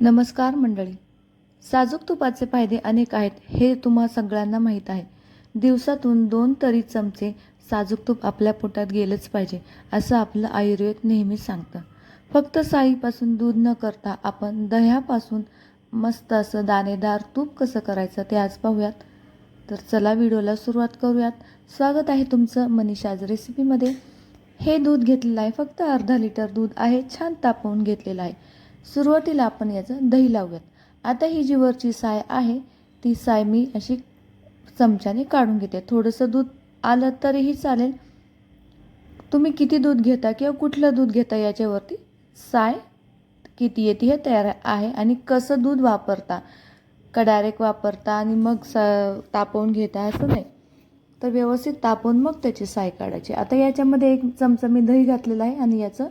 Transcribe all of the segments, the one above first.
नमस्कार मंडळी. साजूक तुपाचे फायदे अनेक आहेत हे तुम्हा सगळ्यांना माहीत आहे. दिवसातून दोन तरी चमचे साजूक तूप आपल्या पोटात गेलंच पाहिजे असं आपलं आयुर्वेद नेहमी सांगतं. फक्त साईपासून दूध न करता आपण दह्यापासून मस्त असं दाणेदार तूप कसं करायचं ते आज पाहूयात. तर चला व्हिडिओला सुरुवात करूयात. स्वागत आहे तुमचं मनीषाज रेसिपीमध्ये हे दूध घेतलेलं आहे फक्त अर्धा लिटर दूध आहे छान तापवून घेतलेलं आहे. सुरुवातीला आपण याचं दही लावूयात. आता ही जी वरची साय आहे ती साय मी अशी चमच्याने काढून घेते. थोडंसं दूध आलं तरीही चालेल. तुम्ही किती दूध घेता किंवा कुठलं दूध घेता याच्यावरती साय किती येते हे तयार आहे आणि कसं दूध वापरता का डायरेक्ट वापरता आणि मग स तापवून घेता असं नाही. तर व्यवस्थित तापवून मग त्याची साय काढायची. आता याच्यामध्ये एक चमचा मी दही घातलेला आहे आणि याचं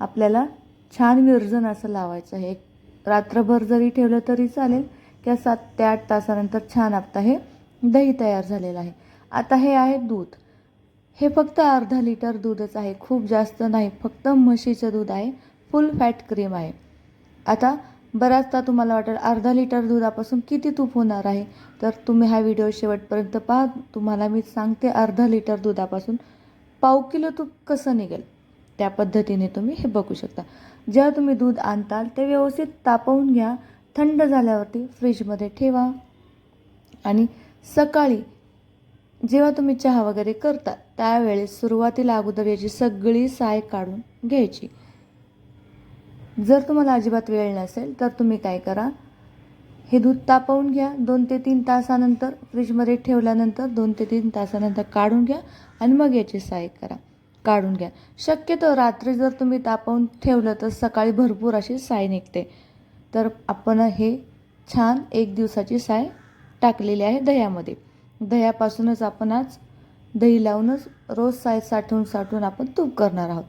आपल्याला छान विरजन असं लावायचं आहे. एक रात्रभर जरी ठेवलं तरी चालेल. किंवा सात ते आठ तासानंतर छान आपता हे दही तयार झालेलं आहे. आता हे आहे दूध. हे फक्त अर्धा लिटर दूधच आहे. खूप जास्त नाही फक्त म्हशीचं दूध आहे. फुल फॅट क्रीम आहे. आता बऱ्याचदा तुम्हाला वाटेल अर्धा लिटर दुधापासून किती तूप होणार आहे? तर तुम्ही हा व्हिडिओ शेवटपर्यंत पहा. तुम्हाला मी सांगते अर्धा लिटर दुधापासून पाव किलो तूप कसं निघेल. त्या पद्धतीने तुम्ही हे बघू शकता. जेव्हा तुम्ही दूध आणताल ते व्यवस्थित तापवून घ्या. थंड झाल्यावरती फ्रीजमध्ये ठेवा. आणि सकाळी जेव्हा तुम्ही चहा वगैरे करता त्यावेळेस सुरुवातीला अगोदर याची सगळी साय काढून घ्यायची. जर तुम्हाला अजिबात वेळ नसेल तर तुम्ही काय करा हे दूध तापवून घ्या. दोन ते तीन तासानंतर फ्रीजमध्ये ठेवल्यानंतर दोन ते तीन तासानंतर काढून घ्या आणि मग याची साय करा. काढून घ्या. शक्यतो रात्री जर तुम्ही तापवून ठेवलं तर सकाळी भरपूर अशी साय निघते. तर आपण हे छान एक दिवसाची साय टाकलेली आहे दह्यामध्ये. दह्यापासूनच आपण आज दही लावूनच रोज साय साठवून साठवून आपण तूप करणार आहोत.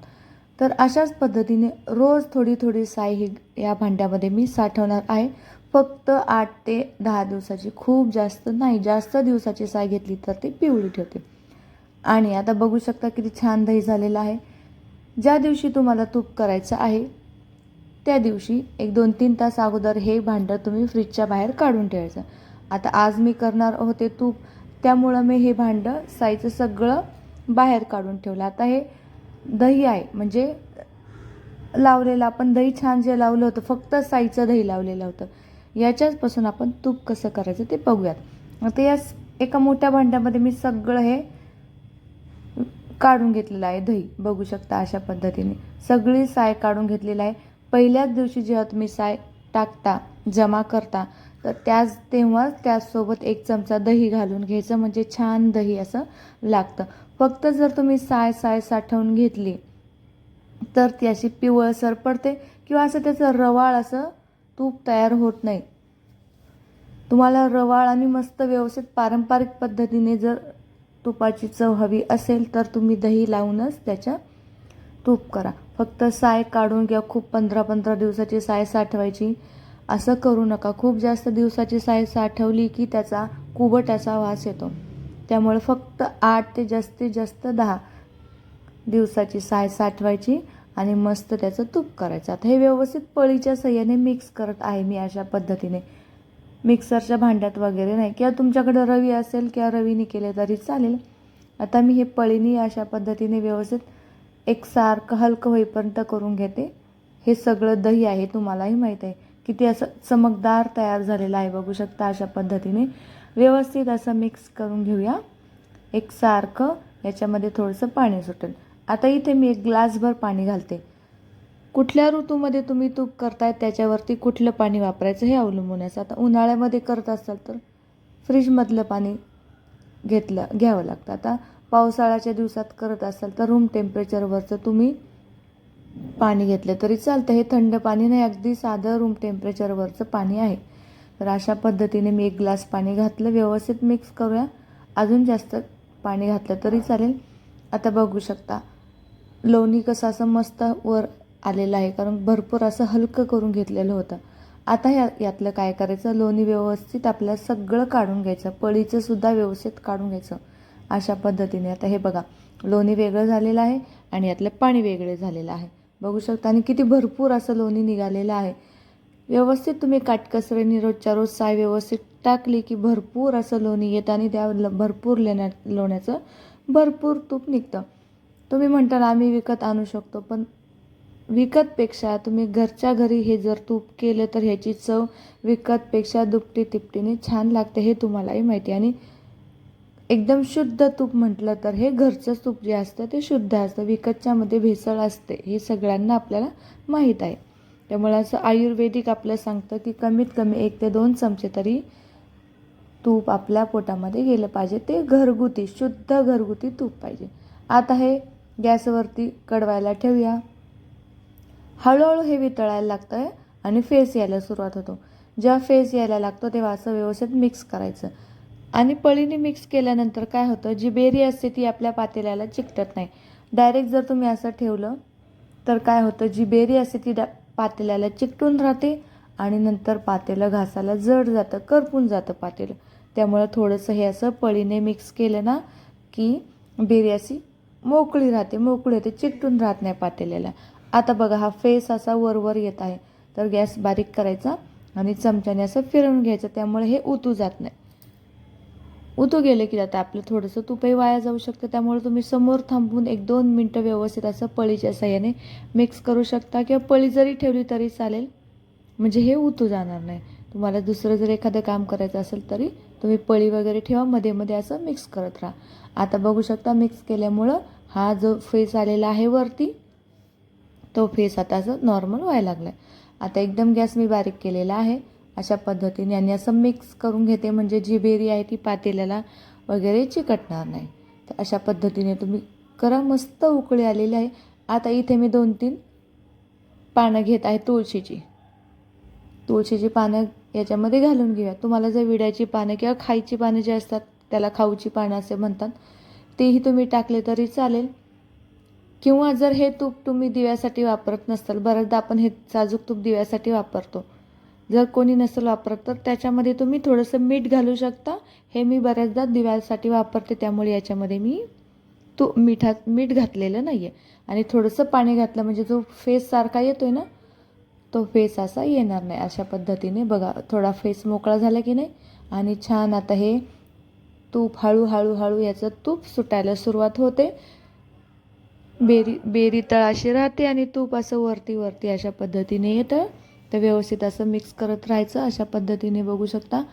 तर अशाच पद्धतीने रोज थोडी थोडी साय ही या भांड्यामध्ये मी साठवणार आहे. फक्त आठ ते दहा दिवसाची खूप जास्त नाही जास्त दिवसाची साय घेतली तर ती पिवळी ठेवते. आणि आता बघू शकता किती छान दही झालेलं आहे. ज्या दिवशी तुम्हाला तूप करायचं आहे त्या दिवशी एक दोन तीन तास अगोदर हे भांडं तुम्ही फ्रीजच्या बाहेर काढून ठेवायचं. आता आज मी करणार होते तूप त्यामुळं मी हे भांडं साईचं सगळं बाहेर काढून ठेवलं. आता हे दही आहे म्हणजे लावलेलं आपण दही छान जे लावलं होतं फक्त साईचं दही लावलेलं होतं. याच्याचपासून आपण तूप कसं करायचं ते बघूयात. आता या एका मोठ्या भांड्यामध्ये मी सगळं हे काढून घेतलेलं आहे दही. बघू शकता अशा पद्धतीने. सगळी साय काढून घेतलेली आहे. पहिल्याच दिवशी जेव्हा तुम्ही साय टाकता जमा करता तर त्याच तेव्हाच त्याचसोबत एक चमचा दही घालून घ्यायचं. म्हणजे छान दही असं लागतं. फक्त जर तुम्ही साय साय साठवून घेतली तर ती अशी पिवळसर पडते किंवा असं त्याचं रवाळ असं तूप तयार होत नाही. तुम्हाला रवाळ आणि मस्त व्यवस्थित पारंपरिक पद्धतीने जर तुपाची चव हवी असेल तर तुम्ही दही लावूनच त्याच्या तूप करा. फक्त साय काढून किंवा खूप पंधरा पंधरा दिवसाची साय साठवायची. असं करू नका. खूप जास्त दिवसाची साय साठवली की त्याचा कुबट असा वास येतो. त्यामुळे फक्त आठ ते जास्तीत जास्त दहा दिवसाची साय साठवायची आणि मस्त त्याचं तूप करायचं. आता हे व्यवस्थित पळीच्या सह्याने मिक्स करत आहे मी अशा पद्धतीने. मिक्सरच्या भांड्यात वगैरे नाही. किंवा तुमच्याकडं रवी असेल किंवा रवीने केले तरी चालेल. आता मी हे पळीनी अशा पद्धतीने व्यवस्थित एकसारखं हलकं होईपर्यंत करून घेते. हे सगळं दही आहे तुम्हालाही माहीत आहे. किती असं चमकदार तयार झालेलं आहे बघू शकता अशा पद्धतीने. व्यवस्थित असं मिक्स करून घेऊया. एकसारखं याच्यामध्ये थोडंसं पाणी सुटेल. आता इथे मी एक ग्लासभर पाणी घालते. कुठल्या ऋतूमध्ये तुम्ही तूप करताय त्याच्यावरती कुठलं पाणी वापरायचं हे अवलंबून आहे. आता उन्हाळ्यामध्ये करत असाल तर फ्रीजमधलं पाणी घेतलं घ्यावं लागतं. आता पावसाळ्याच्या दिवसात करत असाल तर रूम टेम्परेचरवरचं तुम्ही पाणी घेतलं तरी चालतं. हे थंड पाणी नाही अगदी साधं रूम टेम्परेचरवरचं पाणी आहे. तर अशा पद्धतीने मी एक ग्लास पाणी घातलं व्यवस्थित मिक्स करूया. अजून जास्त पाणी घातलं तरी चालेल. आता बघू शकता लोणी कसं असं मस्त वर आलेलं आहे. कारण भरपूर असं हलकं करून घेतलेलं होतं. आता या यातलं काय करायचं? लोणी व्यवस्थित आपल्याला सगळं काढून घ्यायचं. पळीचंसुद्धा व्यवस्थित काढून घ्यायचं अशा पद्धतीने. आता हे बघा लोणी वेगळं झालेलं आहे आणि यातलं पाणी वेगळे झालेलं आहे. बघू शकता आणि किती भरपूर असं लोणी निघालेलं आहे. व्यवस्थित तुम्ही काटकसरीने रोजच्या रोज साय व्यवस्थित टाकली की भरपूर असं लोणी येतं आणि त्या ल- भरपूर लेण्या लोण्याचं भरपूर तूप निघतं. तुम्ही म्हणताल आम्ही विकत आणू शकतो पण विकतपेक्षा तुम्ही घरच्या घरी हे जर तूप केलं तर ह्याची चव विकतपेक्षा दुपटी तिपटीने छान लागते हे तुम्हालाही माहिती आहे. आणि एकदम शुद्ध तूप म्हटलं तर हे घरचं तूप जे असतं ते शुद्ध असतं. विकतच्यामध्ये भेसळ असते हे सगळ्यांना आपल्याला माहीत आहे. त्यामुळे असं आयुर्वेदिक आपलं सांगतं की कमीत कमी एक ते दोन चमचे तरी तूप आपल्या पोटामध्ये गेलं पाहिजे. ते घरगुती शुद्ध घरगुती तूप पाहिजे. आता हे गॅसवरती कडवायला ठेवूया. हळूहळू हे वितळायला लागतं आहे आणि फेस यायला सुरुवात होतो. जेव्हा फेस यायला लागतो तेव्हा असं व्यवस्थित मिक्स करायचं. आणि पळीने मिक्स केल्यानंतर काय होतं जी बेरी असते ती आपल्या पातेल्याला चिकटत नाही. डायरेक्ट जर तुम्ही असं ठेवलं तर काय होतं जी बेरी असते ती डा पातेल्याला चिकटून राहते आणि नंतर पातेलं घासायला जड जातं करपून जातं पातेलं. त्यामुळं थोडंसं हे असं पळीने मिक्स केलं ना की बेरी अशी मोकळी राहते मोकळी होते चिकटून राहत नाही पातेल्याला. आता बघा हा फेस असा वरवर येत आहे. तर गॅस बारीक करायचा आणि चमच्याने असं फिरवून घ्यायचं. त्यामुळे हे उतू जात नाही. उतू गेलं की आता आपलं थोडंसं तुपही वाया जाऊ शकतं. त्यामुळे तुम्ही समोर थांबून एक दोन मिनटं व्यवस्थित असं पळीच्या साह्याने मिक्स करू शकता किंवा पळी जरी ठेवली तरी चालेल. म्हणजे हे उतू जाणार नाही. तुम्हाला दुसरं जर एखादं काम करायचं असेल तरी तुम्ही पळी वगैरे ठेवा. मध्ये मध्ये असं मिक्स करत राहा. आता बघू शकता मिक्स केल्यामुळं हा जो फेस आलेला आहे वरती तो फेस आता असं नॉर्मल व्हायला लागला आहे आता एकदम गॅस मी बारीक केलेला आहे. अशा पद्धतीने आणि असं मिक्स करून घेते म्हणजे जी बेरी आहे ती पातेल्याला वगैरे चिकटणार नाही. तर अशा पद्धतीने तुम्ही करा मस्त उकळी आलेली आहे. आता इथे मी दोन तीन पानं घेत आहे तुळशीची. तुळशीची पानं याच्यामध्ये घालून घेऊया. तुम्हाला जर विड्याची पानं किंवा खायची पानं जी असतात त्याला खाऊची पानं असे म्हणतात तेही तुम्ही टाकले तरी चालेल. किंवा जर हे तूप तुम्ही दिव्यासाठी वापरत नसाल बऱ्याचदा आपण हे साजूक तूप दिव्यासाठी वापरतो. जर कोणी नसेल वापरत तर त्याच्यामध्ये तुम्ही थोडंसं मीठ घालू शकता. हे मी बऱ्याचदा दिव्यासाठी वापरते त्यामुळे याच्यामध्ये मी तू मिठात मीठ घातलेलं नाही आहे आणि थोडंसं पाणी घातलं म्हणजे जो फेस सारखा येतो आहे ना तो फेस असा येणार नाही. अशा पद्धतीने बघा थोडा फेस मोकळा झाला की नाही आणि छान आता हे तूप हळूहळू हळू याचं तूप सुटायला सुरुवात होते. बेरी बेरी तळाशी राहते आणि तूप असं वरती वरती अशा पद्धतीने येतं. तर व्यवस्थित असं मिक्स करत राहायचं. अशा पद्धतीने बघू शकता.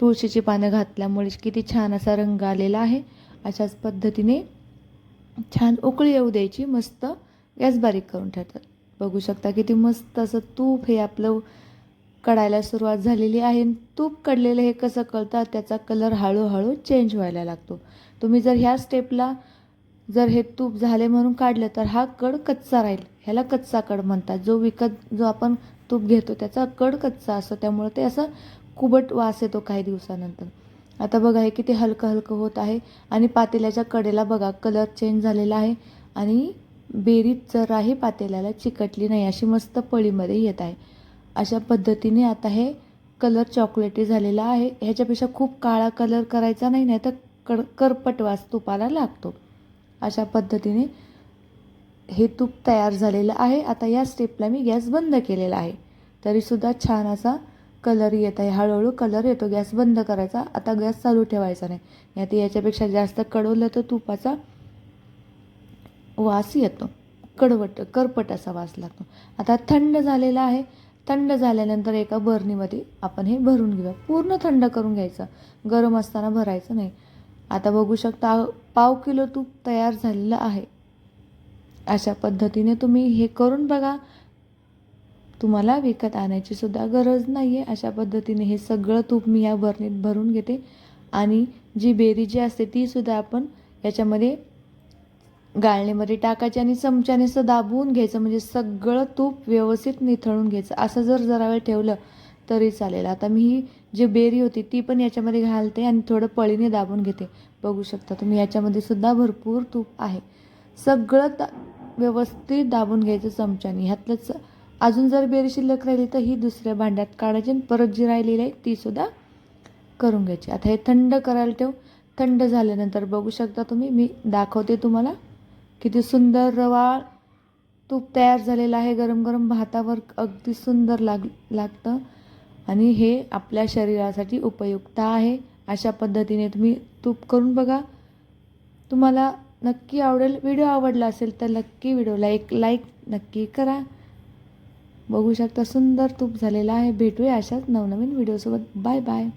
तुळशीची पानं घातल्यामुळे किती छान असा रंग आलेला आहे. अशाच पद्धतीने छान उकळी येऊ द्यायची. मस्त गॅस बारीक करून ठेवतात. बघू शकता किती मस्त असं तूप हे आपलं कडायला सुरुवात झालेली आहे. तूप कडलेलं हे कसं कळतं? त्याचा कलर हळूहळू चेंज व्हायला लागतो. तुम्ही जर ह्या स्टेपला जर हे तूप झाले म्हणून काढलं तर हा कड कच्चा राहील. ह्याला कच्चा कड म्हणतात. जो विकत जो आपण तूप घेतो त्याचा कड कच्चा असतो. त्यामुळे ते असं कुबट वास येतो काही दिवसानंतर. आता बघा हे किती हलकं हलकं होत आहे. आणि पातेल्याच्या कडेला बघा कलर चेंज झालेला आहे. आणि बेरीत जराही पातेल्याला चिकटली नाही अशी मस्त पळीमध्ये येत आहे. अशा पद्धतीने आता हे कलर चॉकलेटी झालेला आहे. ह्याच्यापेक्षा खूप काळा कलर करायचा नाही नाही तर कड करपट वास तुपाला लागतो. अशा पद्धतीने हे तूप तयार झालेलं आहे. आता या स्टेपला मी गॅस बंद केलेला आहे. तरीसुद्धा छान असा कलर येत आहे. हळूहळू कलर येतो. गॅस बंद करायचा. आता गॅस चालू ठेवायचा नाही. आता याच्यापेक्षा जास्त कडवलं तर तुपाचा वास येतो. कडवट करपट असा वास लागतो. आता थंड झालेला आहे. थंड झाल्यानंतर एका बरणीमध्ये आपण हे भरून घेऊया. पूर्ण थंड करून घ्यायचं. गरम असताना भरायचं नाही. आता बघू शकता पाव किलो तूप तयार झालेलं आहे. अशा पद्धतीने तुम्ही हे करून बघा. तुम्हाला विकत आणायची सुद्धा गरज नाही आहे अशा पद्धतीने हे सगळं तूप मी या बरणीत भरून घेते. आणि जी बेरी जी असते ती सुद्धा आपण याच्यामध्ये गाळणीमध्ये टाकायची आणि चमच्याने असं दाबवून घ्यायचं. म्हणजे सगळं तूप व्यवस्थित निथळून घ्यायचं. असं जर जरा वेळ ठेवलं तरी चालेल. आता मी ही जी बेरी होती ती पण याच्यामध्ये घालते आणि थोडं पळीने दाबून घेते. बघू शकता तुम्ही याच्यामध्ये सुद्धा भरपूर तूप आहे. सगळं दा व्यवस्थित दाबून घ्यायचं चमच्याने. ह्यातलंच अजून जर बेरी शिल्लक राहिली तर ही दुसऱ्या भांड्यात काढायची आणि परत जी राहिलेली आहे तीसुद्धा करून घ्यायची. आता हे थंड करायला ठेव. थंड झाल्यानंतर बघू शकता तुम्ही मी दाखवते तुम्हाला किती सुंदर रवाळ तूप तयार झालेलं आहे. गरम गरम भातावर अगदी सुंदर लाग लागतं. आणि हे आपल्या शरीरासाठी उपयुक्त आहे. अशा पद्धतीने तुम्ही तूप करून बघा. तुम्हाला नक्की आवडेल. व्हिडिओ आवडला असेल तर नक्की व्हिडिओला एक लाईक नक्की करा. बघू शकता सुंदर तूप झालेला आहे. भेटूया अशाच नवनवीन व्हिडिओसोबत बाय बाय